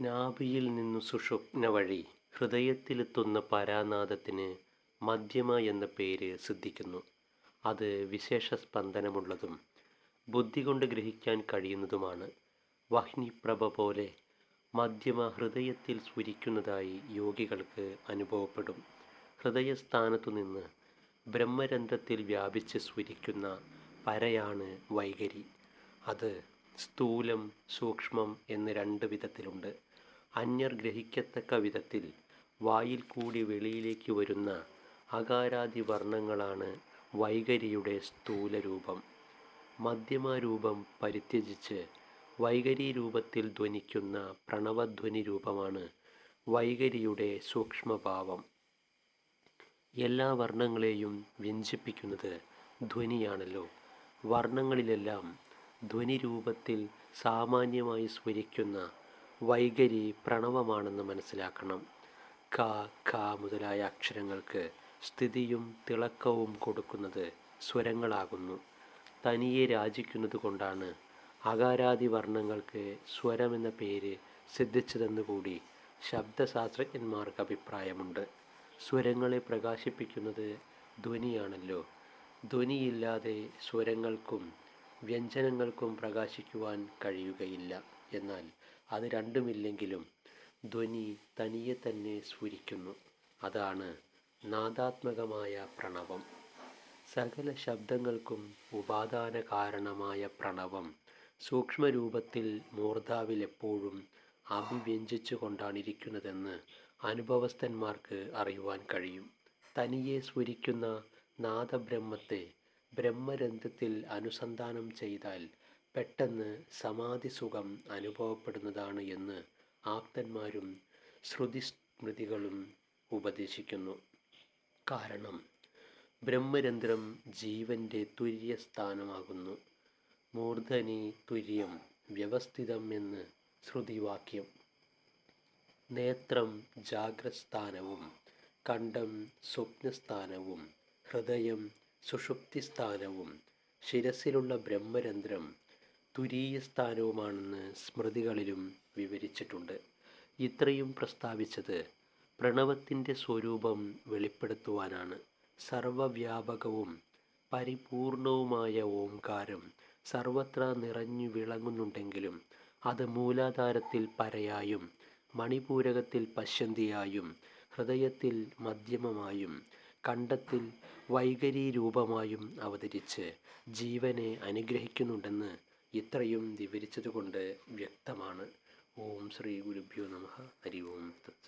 നാഭിയിൽ നിന്നു സുഷുപ്ന വഴി ഹൃദയത്തിലെത്തുന്ന പരാനാദത്തിന് മധ്യമ എന്ന പേര് സിദ്ധിക്കുന്നു. അത് വിശേഷ സ്പന്ദനമുള്ളതും ബുദ്ധി കൊണ്ട് ഗ്രഹിക്കാൻ കഴിയുന്നതുമാണ്. വഹ്നിപ്രഭ പോലെ മധ്യമ ഹൃദയത്തിൽ സ്ഫുരിക്കുന്നതായി യോഗികൾക്ക് അനുഭവപ്പെടും. ഹൃദയസ്ഥാനത്തു നിന്ന് ബ്രഹ്മരന്ധ്രത്തിൽ വ്യാപിച്ച് സ്ഫുരിക്കുന്ന പരയാണ് വൈകരി അത് സ്ഥൂലം സൂക്ഷ്മം എന്ന് രണ്ട് വിധത്തിലുണ്ട്. അന്യർ ഗ്രഹിക്കത്തക്ക വിധത്തിൽ വായിൽ കൂടി വെളിയിലേക്ക് വരുന്ന അകാരാദി വർണങ്ങളാണ് വൈഖരിയുടെ സ്ഥൂലരൂപം. മധ്യമാരൂപം പരിത്യജിച്ച് വൈഖരി രൂപത്തിൽ ധ്വനിക്കുന്ന പ്രണവധ്വനി രൂപമാണ് വൈഖരിയുടെ സൂക്ഷ്മഭാവം. എല്ലാ വർണങ്ങളെയും വ്യഞ്ജിപ്പിക്കുന്നത് ധ്വനിയാണല്ലോ. വർണങ്ങളിലെല്ലാം ധ്വനി രൂപത്തിൽ സാമാന്യമായി സ്ഫുരിക്കുന്ന വൈഖരി പ്രണവമാണെന്ന് മനസ്സിലാക്കണം. ക ഖ മുതലായ അക്ഷരങ്ങൾക്ക് സ്ഥിതിയും തിളക്കവും കൊടുക്കുന്നത് സ്വരങ്ങളാകുന്നു. തനിയെ രാജിക്കുന്നത് കൊണ്ടാണ് അകാരാദി വർണങ്ങൾക്ക് സ്വരമെന്ന പേര് സിദ്ധിച്ചതെന്നുകൂടി ശബ്ദശാസ്ത്രജ്ഞന്മാർക്ക് അഭിപ്രായമുണ്ട്. സ്വരങ്ങളെ പ്രകാശിപ്പിക്കുന്നത് ധ്വനിയാണല്ലോ. ധ്വനിയില്ലാതെ സ്വരങ്ങൾക്കും വ്യഞ്ജനങ്ങൾക്കും പ്രകാശിക്കുവാൻ കഴിയുകയില്ല. എന്നാൽ അത് രണ്ടുമില്ലെങ്കിലും ധ്വനി തനിയെ തന്നെ സ്ഫുരിക്കുന്നു അതാണ് നാദാത്മകമായ പ്രണവം. സകല ശബ്ദങ്ങൾക്കും ഉപാദാന കാരണമായ പ്രണവം. സൂക്ഷ്മരൂപത്തിൽ മൂർധാവിൽ എപ്പോഴും അഭിവ്യഞ്ജിച്ചു കൊണ്ടാണിരിക്കുന്നതെന്ന് അനുഭവസ്ഥന്മാർക്ക് അറിയുവാൻ കഴിയും. തനിയെ സ്ഫുരിക്കുന്ന നാദബ്രഹ്മത്തെ ബ്രഹ്മരന്ധ്രത്തിൽ അനുസന്ധാനം ചെയ്താൽ പെട്ടെന്ന് സമാധിസുഖം അനുഭവപ്പെടുന്നതാണ് എന്ന് ആപ്തന്മാരും ശ്രുതിസ്മൃതികളും ഉപദേശിക്കുന്നു. കാരണം ബ്രഹ്മരന്ധ്രം ജീവന്റെ തുര്യസ്ഥാനമാകുന്നു. മൂർധനി തുര്യം വ്യവസ്ഥിതം എന്ന് ശ്രുതിവാക്യം. നേത്രം ജാഗ്രസ്ഥാനവും കണ്ഠം സ്വപ്നസ്ഥാനവും ഹൃദയം സുഷുപ്തിസ്ഥാനവും ശിരസിലുള്ള ബ്രഹ്മരന്ധ്രം തുരീയ സ്ഥാനവുമാണെന്ന് സ്മൃതികളിലും വിവരിച്ചിട്ടുണ്ട്. ഇത്രയും പ്രസ്താവിച്ചത് പ്രണവത്തിന്റെ സ്വരൂപം വെളിപ്പെടുത്തുവാനാണ്. സർവവ്യാപകവും പരിപൂർണവുമായ ഓംകാരം സർവത്ര നിറഞ്ഞു വിളങ്ങുന്നുണ്ടെങ്കിലും അത് മൂലാധാരത്തിൽ പരയായും മണിപൂരകത്തിൽ പശ്യന്തിയായും ഹൃദയത്തിൽ മധ്യമമായും കണ്ടത്തിൽ വൈകരീ രൂപമായും അവതരിച്ച് ജീവനെ അനുഗ്രഹിക്കുന്നുണ്ടെന്ന് ഇത്രയും വിവരിച്ചതുകൊണ്ട് വ്യക്തമാണ്. ഓം ശ്രീ ഗുരുഭ്യോ നമ. ഹരി ഓം തത്സ.